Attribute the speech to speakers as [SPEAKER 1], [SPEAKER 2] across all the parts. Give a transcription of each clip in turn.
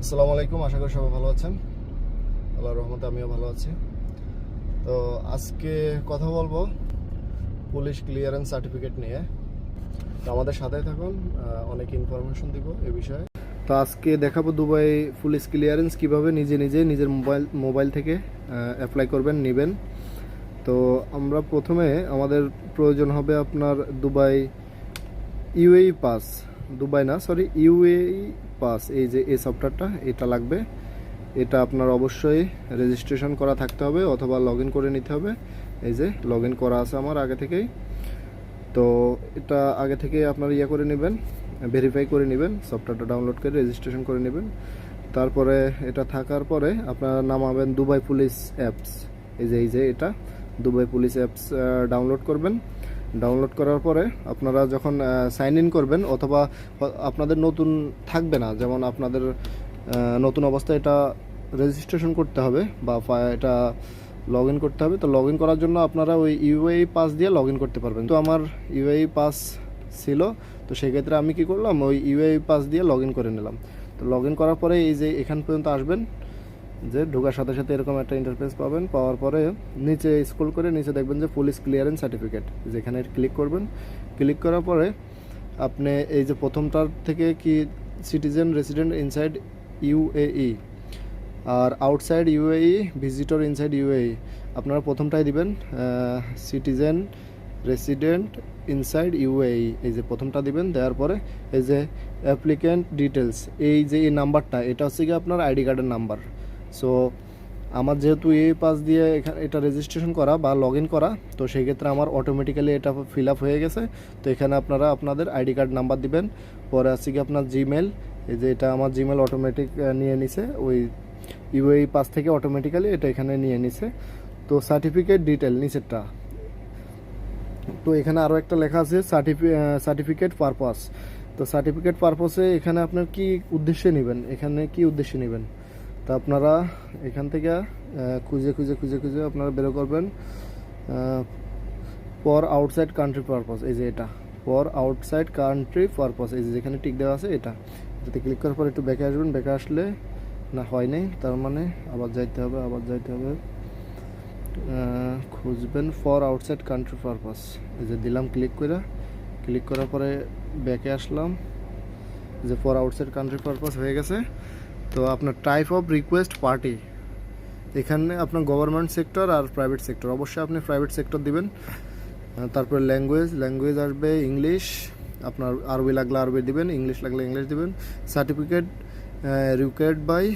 [SPEAKER 1] আসসালামু আলাইকুম, আশা করি সবাই ভালো আছেন। আল্লাহর রহমতে আমিও ভালো আছি। তো আজকে কথা বলব পুলিশ ক্লিয়ারেন্স সার্টিফিকেট নিয়ে। তো আমাদের সাথে থাকুন অনেক ইনফরমেশন দিব এ বিষয়ে। তো আজকে দেখাবো দুবাই পুলিশ ক্লিয়ারেন্স কীভাবে নিজে নিজে নিজের মোবাইল মোবাইল থেকে অ্যাপ্লাই করবেন, নেবেন। তো আমরা প্রথমে আমাদের প্রয়োজন হবে আপনার দুবাই ইউএই পাস। দুবাই না সরি ইউএই পাস এই যে এই সফটওয়্যারটা এটা লাগবে। এটা আপনার অবশ্যই রেজিস্ট্রেশন করা থাকতে হবে অথবা লগ করে নিতে হবে। এই যে লগ করা আছে আমার আগে থেকেই। তো এটা আগে থেকে আপনার ইয়ে করে নেবেন ভেরিফাই করে নেবেন সফটওয়্যারটা ডাউনলোড করে রেজিস্ট্রেশন করে নেবেন। তারপরে এটা থাকার পরে আপনারা নামাবেন দুবাই পুলিশ অ্যাপস এই যে এই যে এটা, দুবাই পুলিশ অ্যাপস ডাউনলোড করবেন। ডাউনলোড করার পরে আপনারা যখন সাইন ইন করবেন অথবা আপনাদের নতুন থাকবে না, যেমন আপনাদের নতুন অবস্থায় এটা রেজিস্ট্রেশন করতে হবে বা এটা লগ ইন করতে হবে, তো লগ ইন করার জন্য আপনারা ওই ইউএই পাস দিয়ে লগ ইন করতে পারবেন। তো আমার ইউএই পাস ছিল, তো সেক্ষেত্রে আমি কি করলাম, ওই ইউএই পাস দিয়ে লগ ইন করে নিলাম। তো লগ ইন করার পরে এই যে এখান পর্যন্ত আসবেন যে ঢোকার সাথে সাথে এরকম একটা ইন্টারফেস পাবেন, পাওয়ার পরে নিচে স্ক্রল করে নিচে দেখবেন যে পুলিশ ক্লিয়ারেন্স সার্টিফিকেট যেখানে ক্লিক করবেন। ক্লিক করার পরে আপনি এই যে প্রথমটার থেকে কি সিটিজেন রেসিডেন্ট ইনসাইড ইউএই আর outside UAE visitor inside UAE আপনারা প্রথমটাই দিবেন সিটিজেন রেসিডেন্ট ইনসাইড ইউএই এই যে প্রথমটা দিবেন, দেওয়ার পরে এই যে অ্যাপ্লিক্যান্ট ডিটেলস এই যে এই নাম্বারটা এটা হচ্ছে কি আপনার আইডি কার্ডের নাম্বার সো আমার যেহেতু এই পাস দিয়ে এখানে এটা রেজিস্ট্রেশন করা বা লগ করা, তো সেই ক্ষেত্রে আমার অটোমেটিক্যালি এটা ফিল আপ হয়ে গেছে। তো এখানে আপনারা আপনাদের আইডি কার্ড নাম্বার দিবেন। পরে আছে কি আপনার জিমেল এই যে এটা আমার জিমেল অটোমেটিক নিয়ে নিছে। ওই ইউএই পাস থেকে অটোমেটিক্যালি এটা এখানে নিয়ে নিছে। তো সার্টিফিকেট ডিটেল নিচেরটা। তো এখানে আরও একটা লেখা আছে সার্টিফি সার্টিফিকেট পারপাস তো সার্টিফিকেট পারপাসে এখানে আপনার কি উদ্দেশ্যে নেবেন? এখানে কি উদ্দেশ্যে নেবেন? তো আপনারা এখান থেকে খুঁজে খুঁজে খুঁজে খুঁজে আপনারা বেরো করবেন ফর আউটসাইড কান্ট্রি পারপাস এই যে এটা। ফর আউটসাইড কান্ট্রি পারপাস এই যে যেখানে টিক দেওয়া আছে এটা। এটাতে ক্লিক করার পর একটু ব্যাকে আসবেন ব্যাকে আসলে না, হয় নাই, তার মানে আবার যাইতে হবে, আবার যাইতে হবে। খুঁজবেন ফর আউটসাইড কান্ট্রি পারপাস এই যে দিলাম ক্লিক করে ক্লিক করার পরে ব্যাকে আসলাম, যে ফর আউটসাইড কান্ট্রি পারপাস হয়ে গেছে। তো আপনার টাইপ অফ রিকোয়েস্ট পার্টি এখানে আপনার গভর্নমেন্ট সেক্টর আর প্রাইভেট সেক্টর অবশ্যই আপনি প্রাইভেট সেক্টর দিবেন। তারপরে ল্যাঙ্গুয়েজ ল্যাঙ্গুয়েজ আসবে ইংলিশ আপনার আরবি লাগলে আরবি দিবেন ইংলিশ লাগলে ইংলিশ দিবেন। সার্টিফিকেট রিকোয়ার্ড বাই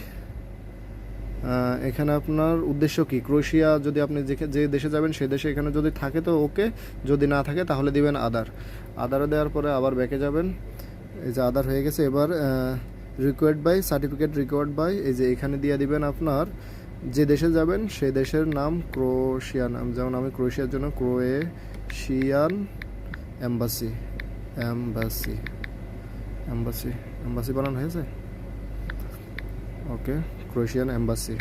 [SPEAKER 1] এখানে আপনার উদ্দেশ্য কি? ক্রোয়েশিয়া যদি আপনি যে দেশে যাবেন সেই দেশে এখানে যদি থাকে তো ওকে যদি না থাকে তাহলে দিবেন আদার আদার দেওয়ার পরে আবার ব্যাকে যাবেন। এই যে আদার হয়ে গেছে, এবার required by certificate required by এই যে এখানে দিয়ে দিবেন আপনার, যে দেশে যাবেন, সে দেশের নাম ক্রোশিয়ান যেমন আমি ক্রোয়েশিয়ার জন্য Croatian embassy embassy embassy embassy বানানো হয়েছে? Okay, Croatian embassy.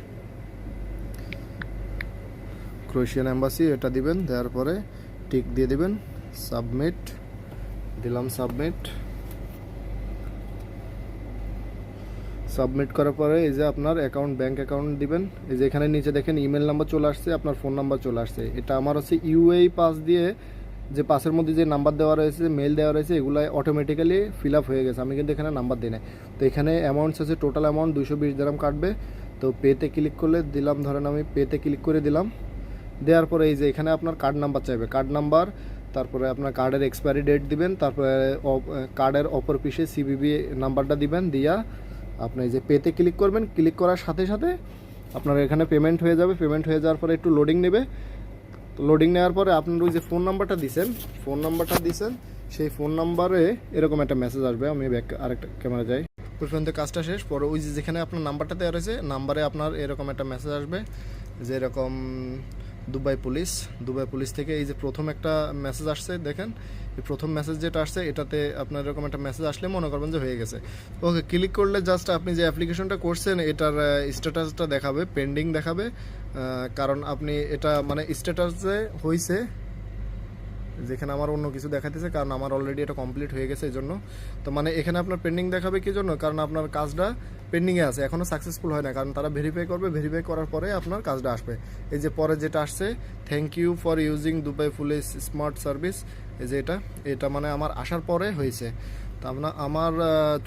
[SPEAKER 1] Croatian embassy, এটা দিবেন, দেওয়ার পরে টিক দিয়ে দিবেন সাবমিট দিলাম সাবমিট সাবমিট করার পরে এই যে আপনার অ্যাকাউন্ট ব্যাঙ্ক অ্যাকাউন্ট দিবেন, এই যে এখানে নিচে দেখেন ইমেল নাম্বার চলে আসছে, আপনার ফোন নাম্বার চলে আসছে। এটা আমার হচ্ছে ইউএই পাস দিয়ে যে পাসের মধ্যে যে নাম্বার দেওয়া রয়েছে মেল দেওয়া রয়েছে এগুলো অটোমেটিক্যালি ফিল আপ হয়ে গেছে। আমি কিন্তু এখানে নাম্বার দিই তো এখানে অ্যামাউন্টস আছে টোটাল অ্যামাউন্ট দুশো বিশ গ্রাম কাটবে। তো পেতে ক্লিক করলে দিলাম, ধরেন আমি পেতে ক্লিক করে দিলাম। দেওয়ার পরে এই যে এখানে আপনার কার্ড নাম্বার চাইবে। কার্ড নাম্বার তারপরে আপনার কার্ডের এক্সপায়ারি ডেট দিবেন, তারপরে কার্ডের অপর পিসে সিবিবি নাম্বারটা দিবেন, দিয়া আপনি যে পেতে ক্লিক করবেন ক্লিক করার সাথে সাথে আপনার এখানে পেমেন্ট হয়ে যাবে। পেমেন্ট হয়ে যাওয়ার পরে একটু লোডিং নেবে। লোডিং নেওয়ার পরে আপনার ওই যে ফোন নাম্বারটা দিছেন ফোন নাম্বারটা দিছেন, সেই ফোন নাম্বারে এরকম একটা মেসেজ আসবে। আমি ব্যাক আরেকটা ক্যামেরা যাই। পর্যন্ত কাজটা শেষ। পরে ওই যে যেখানে আপনার নাম্বারটা দেওয়া রয়েছে নাম্বারে আপনার এরকম একটা মেসেজ আসবে যে এরকম দুবাই পুলিশ দুবাই পুলিশ থেকে এই যে প্রথম একটা মেসেজ আসছে, দেখেন, এই প্রথম মেসেজ যেটা আসছে, এটাতে আপনার এরকম একটা মেসেজ আসলে মনে করবেন যে হয়ে গেছে। ওকে ক্লিক করলে জাস্ট আপনি যে অ্যাপ্লিকেশনটা করছেন, এটার স্ট্যাটাসটা দেখাবে পেন্ডিং দেখাবে কারণ আপনি এটা মানে স্ট্যাটাসে হয়েছে যেখানে আমার অন্য কিছু দেখাতেছে কারণ আমার অলরেডি এটা কমপ্লিট হয়ে গেছে এই জন্য তো মানে এখানে আপনার পেন্ডিং দেখাবে কি জন্য? কারণ আপনার কাজটা পেন্ডিংয়ে আছে এখনও সাকসেসফুল হয় না, কারণ তারা ভেরিফাই করবে ভেরিফাই করার পরে আপনার কাজটা আসবে। এই যে পরে যেটা আসছে thank you for using Dubai police smart service এই যে এটা এটা মানে আমার আসার পরে হয়েছে। তো আপনার আমার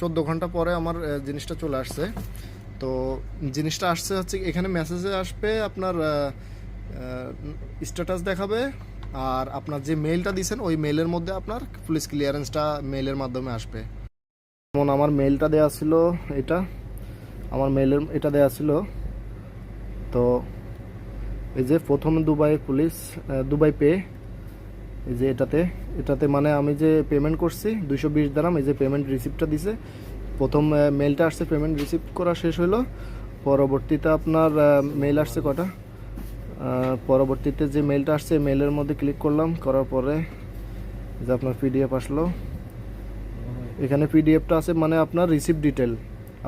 [SPEAKER 1] চোদ্দ ঘণ্টা পরে আমার জিনিসটা চলে আসছে। তো জিনিসটা আসছে হচ্ছে এখানে মেসেজে আসবে আপনার স্ট্যাটাস দেখাবে, আর আপনার যে মেইলটা দিয়েছেন, ওই মেইলের মধ্যে আপনার পুলিশ ক্লিয়ারেন্সটা মেইলের মাধ্যমে আসবে। যেমন আমার মেইলটা দেওয়া ছিল, এটা। আমার মেলের এটা দেওয়া ছিল। তো এই যে প্রথম দুবাই পুলিশ দুবাই পে, এই যে এটাতে এটাতে মানে আমি যে পেমেন্ট করছি দুশো বিশ দারাম এই যে পেমেন্ট রিসিপ্টটা দিছে। প্রথম মেলটা আসছে পেমেন্ট রিসিভ করা শেষ হলো পরবর্তীতে আপনার মেল আসছে কটা পরবর্তীতে যে মেলটা আসছে মেলের মধ্যে ক্লিক করলাম। করার পরে যে আপনার পিডিএফ আসলো। এখানে পিডিএফটা আছে মানে আপনার রিসিপ্ট ডিটেল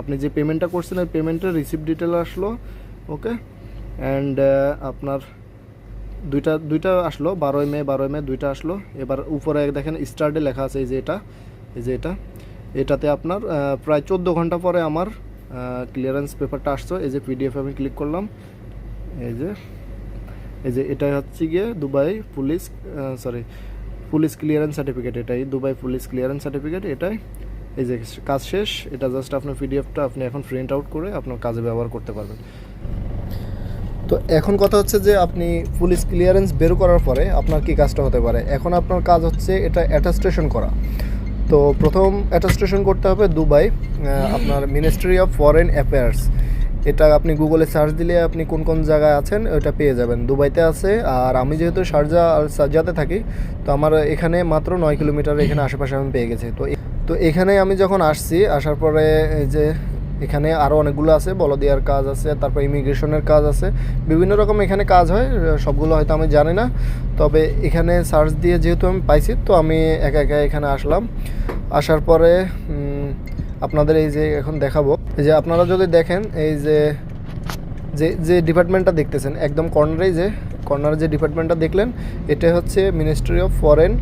[SPEAKER 1] আপনি যে পেমেন্টটা করছেন, ওই পেমেন্টের রিসিপ্ট ডিটেল আসলো ওকে অ্যান্ড আপনার দুইটা দুইটা আসলো, বারোই মে বারোই মে দুইটা আসলো। এবার উপরে দেখেন স্টার্টে লেখা আছে, এই যে এটা, এই যে এটা। এটাতে আপনার প্রায় চোদ্দ ঘণ্টা পরে আমার ক্লিয়ারেন্স পেপারটা আসছো। এই যে পিডিএফ আমি ক্লিক করলাম। এই যে এই যে এটা হচ্ছে গিয়ে Dubai police sorry police clearance certificate এটাই, দুবাই পুলিশ ক্লিয়ারেন্স সার্টিফিকেট এটাই। এই যে কাজ শেষ এটা জাস্ট আপনার পিডিএফটা আপনি এখন প্রিন্ট আউট করে আপনার কাজে ব্যবহার করতে পারবেন। তো এখন কথা হচ্ছে যে আপনি পুলিশ ক্লিয়ারেন্স বের করার পরে আপনার কি কাজটা হতে পারে? এখন আপনার কাজ হচ্ছে এটা অ্যাটাস্টেশন করা। তো প্রথম অ্যাটাস্টেশন করতে হবে দুবাই আপনার মিনিস্ট্রি অফ ফরেন অ্যাফেয়ার্স এটা আপনি গুগলে সার্চ দিলে আপনি কোন কোন জায়গায় আছেন ওটা পেয়ে যাবেন। দুবাইতে আছে, আর আমি যেহেতু শারজা আর সাজ্জাতে থাকি, তো আমার এখানে মাত্র নয় কিলোমিটার এখানে আশেপাশে আমি পেয়ে গেছি। তো তো এখানে আমি যখন আসছি, আসার পরে যে এখানে আরও অনেকগুলো আছে, বলদিয়ার কাজ আছে, তারপর ইমিগ্রেশনের কাজ আছে, বিভিন্ন রকম এখানে কাজ হয়, সবগুলো হয়তো আমি জানি না। তবে এখানে সার্চ দিয়ে যেহেতু আমি পাইছি, তো আমি একা একা এখানে আসলাম। আসার পরে আপনাদের এই যে এখন দেখাবো যে আপনারা যদি দেখেন, এই যে যে যে ডিপার্টমেন্টটা দেখতেছেন, একদম কর্নারেই যে কর্নারে যে ডিপার্টমেন্টটা দেখলেন, এটা হচ্ছে মিনিস্ট্রি অফ ফরেন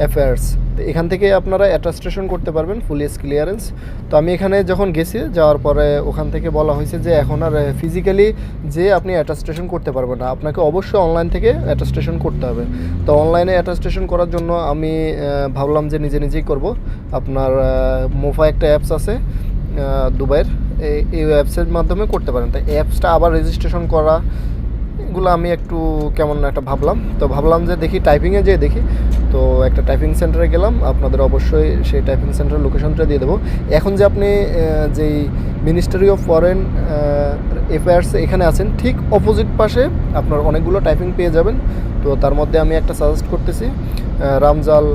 [SPEAKER 1] অ্যাফেয়ার্স তো এখান থেকে আপনারা অ্যাটাস্টেশন করতে পারবেন পুলিশ ক্লিয়ারেন্স তো আমি এখানে যখন গেছি, যাওয়ার পরে ওখান থেকে বলা হয়েছে যে, এখন আর ফিজিক্যালি যে আপনি অ্যাটাস্টেশন করতে পারবেন না, আপনাকে অবশ্যই অনলাইন থেকে অ্যাটাস্টেশন করতে হবে। তো অনলাইনে অ্যাটাস্টেশন করার জন্য আমি ভাবলাম যে নিজে নিজেই করব। আপনার মোফা একটা অ্যাপস আছে দুবাইয়ের, এই অ্যাপসের মাধ্যমে করতে পারেন। তাই অ্যাপসটা আবার রেজিস্ট্রেশন করা, এগুলো আমি একটু কেমন একটা ভাবলাম। তো ভাবলাম যে দেখি টাইপিংয়ে যেয়ে দেখি। তো একটা টাইপিং সেন্টারে গেলাম, আপনাদের অবশ্যই সেই টাইপিং সেন্টারের লোকেশনটা দিয়ে দেবো। এখন যে আপনি যেই মিনিস্ট্রি অফ ফরেন অ্যাফেয়ার্স এখানে আছেন, ঠিক অপোজিট পাশে আপনার অনেকগুলো টাইপিং পেয়ে যাবেন। তো তার মধ্যে আমি একটা সাজেস্ট করতেছি রামজাল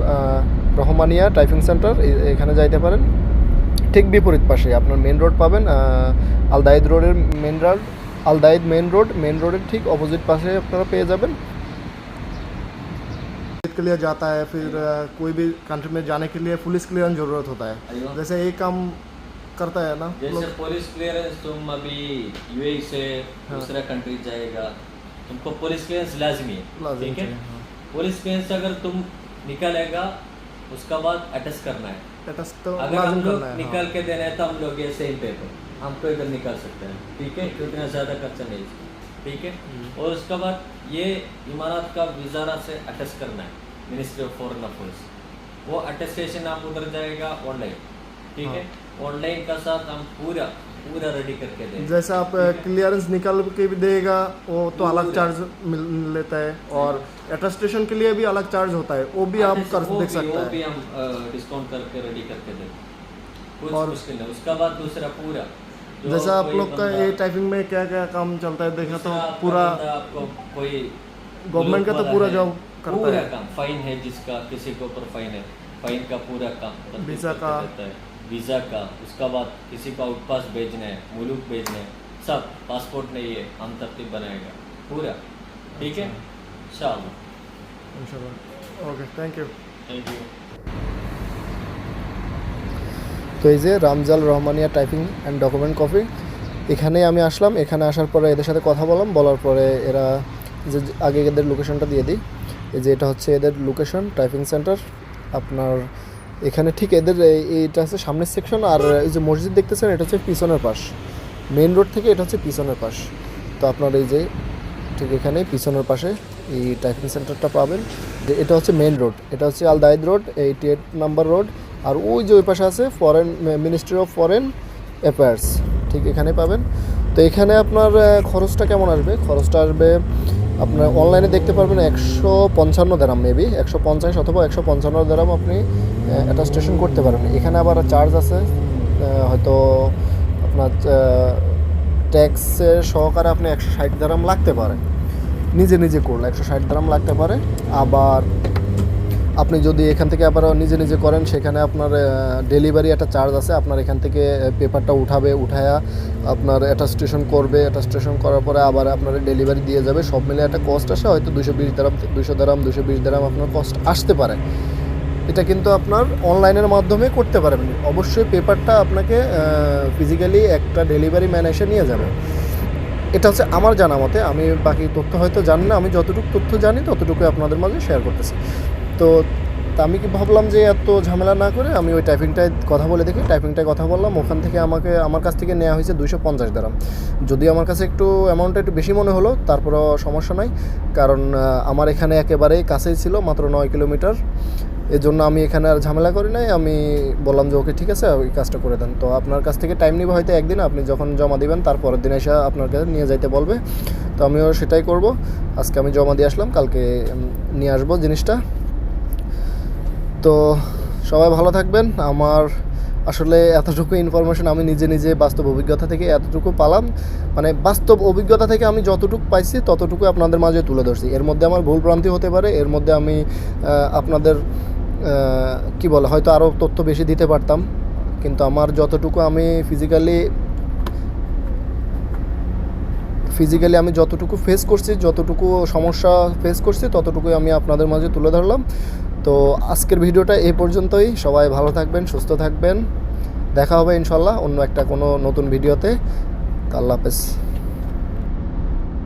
[SPEAKER 1] রহমানিয়া টাইপিং সেন্টার এখানে যাইতে পারেন। ঠিক বিপরীত পাশে আপনার মেন রোড পাবেন আহ, আলদাইদ রোডের main road Al Dhaid main road main road ठीक অপোজিট পাশে আপনারা পেয়ে যাবেন के लिए जाता है फिर अ, कोई भी कंट्री में जाने के लिए पुलिस क्लियरेंस जरूरत होता है
[SPEAKER 2] अयो।
[SPEAKER 1] जैसे एक काम करता है ना
[SPEAKER 2] जैसे
[SPEAKER 1] लोग
[SPEAKER 2] पुलिस क्लियरेंस तुम अभी यूएई से
[SPEAKER 1] हाँ।
[SPEAKER 2] दूसरा कंट्री जाएगा तुमको पुलिस क्लियरेंस लाजमी है
[SPEAKER 1] लाजिम
[SPEAKER 2] ठीक है
[SPEAKER 1] चाहिए, हाँ।
[SPEAKER 2] पुलिस क्लियरेंस अगर तुम निकालेगा उसका बाद अटेस्ट करना है
[SPEAKER 1] स्टेटस तो
[SPEAKER 2] अगर हम लोग
[SPEAKER 1] निकल
[SPEAKER 2] निकाल
[SPEAKER 1] हाँ।
[SPEAKER 2] के दे रहे हैं तो हम लोग ये सेम हम तो इधर निकाल सकते हैं ठीक है उतना ज़्यादा खर्चा नहीं है ठीक है
[SPEAKER 1] हम्म।
[SPEAKER 2] और उसके बाद ये इमारत का विजारा से अटेस्ट करना है मिनिस्ट्री ऑफ़ फॉरन अफेयर्स वो अटेस्टेशन आप उधर जाएगा ऑनलाइन ठीक है
[SPEAKER 1] हाँ।
[SPEAKER 2] ऑनलाइन का साथ हम पूरा पूरा रेडी करके देंगे।
[SPEAKER 1] जैसे आप क्लियरेंस निकाल के भी देगा वो तो अलग चार्ज मिल लेता है। और अटेस्टेशन के लिए भी अलग चार्ज होता है। वो भी आप कर देख सकते
[SPEAKER 2] वो
[SPEAKER 1] हैं।
[SPEAKER 2] भी हम डिस्काउंट करके रेडी करके देंगे।
[SPEAKER 1] और-
[SPEAKER 2] मुश्किल नहीं उसका बाद दूसरा पूरा
[SPEAKER 1] जैसे आप लोग का ये टाइपिंग में क्या क्या काम चलता है देखा तो पूरा
[SPEAKER 2] आपको कोई
[SPEAKER 1] गवर्नमेंट का तो पूरा जॉब करता
[SPEAKER 2] पूरा
[SPEAKER 1] है।
[SPEAKER 2] काम फाइन है जिसका किसी के ऊपर फाइन है। फाइन का पूरा काम
[SPEAKER 1] वीज़ा का।
[SPEAKER 2] देता है वीज़ा का उसका बाद किसी का आउटपास भेजना है मुलुक भेजना है सब पासपोर्ट नहीं है हम तरतीब बनाएगा पूरा ठीक है इंशाल्लाह
[SPEAKER 1] इंशाल्लाह okay thank you
[SPEAKER 2] thank you
[SPEAKER 1] তো এই যে Ramjal Rahmania typing and document copy এখানে আমি আসলাম এখানে আসার পরে এদের সাথে কথা বললাম বলার পরে এরা যে আগে এদের লোকেশনটা দিয়ে দিই এই যে এটা হচ্ছে এদের লোকেশন টাইপিং সেন্টার আপনার এখানে ঠিক এদের এইটা হচ্ছে সামনের সেকশন আর এই যে মসজিদ দেখতেছেন, এটা হচ্ছে পিছনের পাশ। মেন রোড থেকে এটা হচ্ছে পিছনের পাশ। তো আপনার এই যে ঠিক এখানে পিছনের পাশে এই টাইপিং সেন্টারটা পাবেন। যে এটা হচ্ছে মেইন রোড এটা হচ্ছে Al Dhaid road eighty eight number road আর ওই যে ওই পাশে আছে foreign ministry of foreign affairs ঠিক এখানে পাবেন। তো এখানে আপনার খরচটা কেমন আসবে? খরচটা আসবে আপনার অনলাইনে দেখতে পারবেন একশো পঞ্চান্ন দেরাম মেবি একশো পঞ্চাশ অথবা একশো পঞ্চান্ন দেরাম আপনি একটা স্টেশন করতে পারেন। এখানে আবার চার্জ আছে হয়তো আপনার ট্যাক্সের সহকারে আপনি একশো ষাট দারাম লাগতে পারে। নিজে নিজে করলে একশো ষাট দারাম লাগতে পারে। আবার আপনি যদি এখান থেকে আবার নিজে নিজে করেন, সেখানে আপনার ডেলিভারি একটা চার্জ আছে। আপনার এখান থেকে পেপারটা উঠাবে, উঠায়া আপনার অ্যাটাস্টেশন করবে। অ্যাটাস্টেশন করার পরে আবার আপনার ডেলিভারি দিয়ে যাবে। সব মিলে একটা কস্ট আসে, হয়তো দুশো বিশ দারাম দুশো দারাম দুশো বিশ দারাম আপনার কস্ট আসতে পারে। এটা কিন্তু আপনার অনলাইনের মাধ্যমে করতে পারবেন। অবশ্যই পেপারটা আপনাকে ফিজিক্যালি একটা ডেলিভারি ম্যান এসে নিয়ে যাবে। এটা হচ্ছে আমার জানা মতে আমি বাকি তথ্য হয়তো জানি না। আমি যতটুকু তথ্য জানি ততটুকু আপনাদের মাঝে শেয়ার করতেছি। তো আমি কি ভাবলাম যে এত ঝামেলা না করে আমি ওই টাইপিংটায় কথা বলে দেখি টাইপিংটায় কথা বললাম, ওখান থেকে আমাকে, আমার কাছ থেকে নেওয়া হয়েছে দুইশো পঞ্চাশ দারাম যদি আমার কাছে একটু অ্যামাউন্টটা একটু বেশি মনে হলো, তারপরও সমস্যা নাই, কারণ আমার এখানে একেবারেই কাছেই ছিল, মাত্র নয় কিলোমিটার। এর জন্য আমি এখানে আর ঝামেলা করি নাই, আমি বললাম যে, ওকে, ঠিক আছে, ওই কাজটা করে দেন। তো আপনার কাছ থেকে টাইম নিবে হয়তো একদিন, আপনি যখন জমা দিবেন তারপরের দিন এসে আপনার কাছে নিয়ে যাইতে বলবে। তো আমিও সেটাই করব। আজকে আমি জমা দিয়ে আসলাম, কালকে নিয়ে আসব জিনিসটা। তো সবাই ভালো থাকবেন। আমার আসলে এতটুকু ইনফরমেশন আমি নিজে নিজে বাস্তব অভিজ্ঞতা থেকে এতটুকু পালাম। মানে বাস্তব অভিজ্ঞতা থেকে আমি যতটুকু পাইছি ততটুকু আপনাদের মাঝে তুলে ধরছি। এর মধ্যে আমার ভুল ভ্রান্তি হতে পারে, এর মধ্যে আমি আপনাদের কি বলে, হয়তো আরও তথ্য বেশি দিতে পারতাম। কিন্তু আমার যতটুকু আমি ফিজিক্যালি ফিজিক্যালি আমি যতটুকু ফেস করছি, যতটুকু সমস্যা ফেস করছি, ততটুকুই আমি আপনাদের মাঝে তুলে ধরলাম। তো আজকের ভিডিওটা এই পর্যন্তই। সবাই ভালো থাকবেন, সুস্থ থাকবেন। দেখা হবে ইনশাল্লাহ অন্য একটা কোনো নতুন ভিডিওতে। আল্লাহ হাফেজ।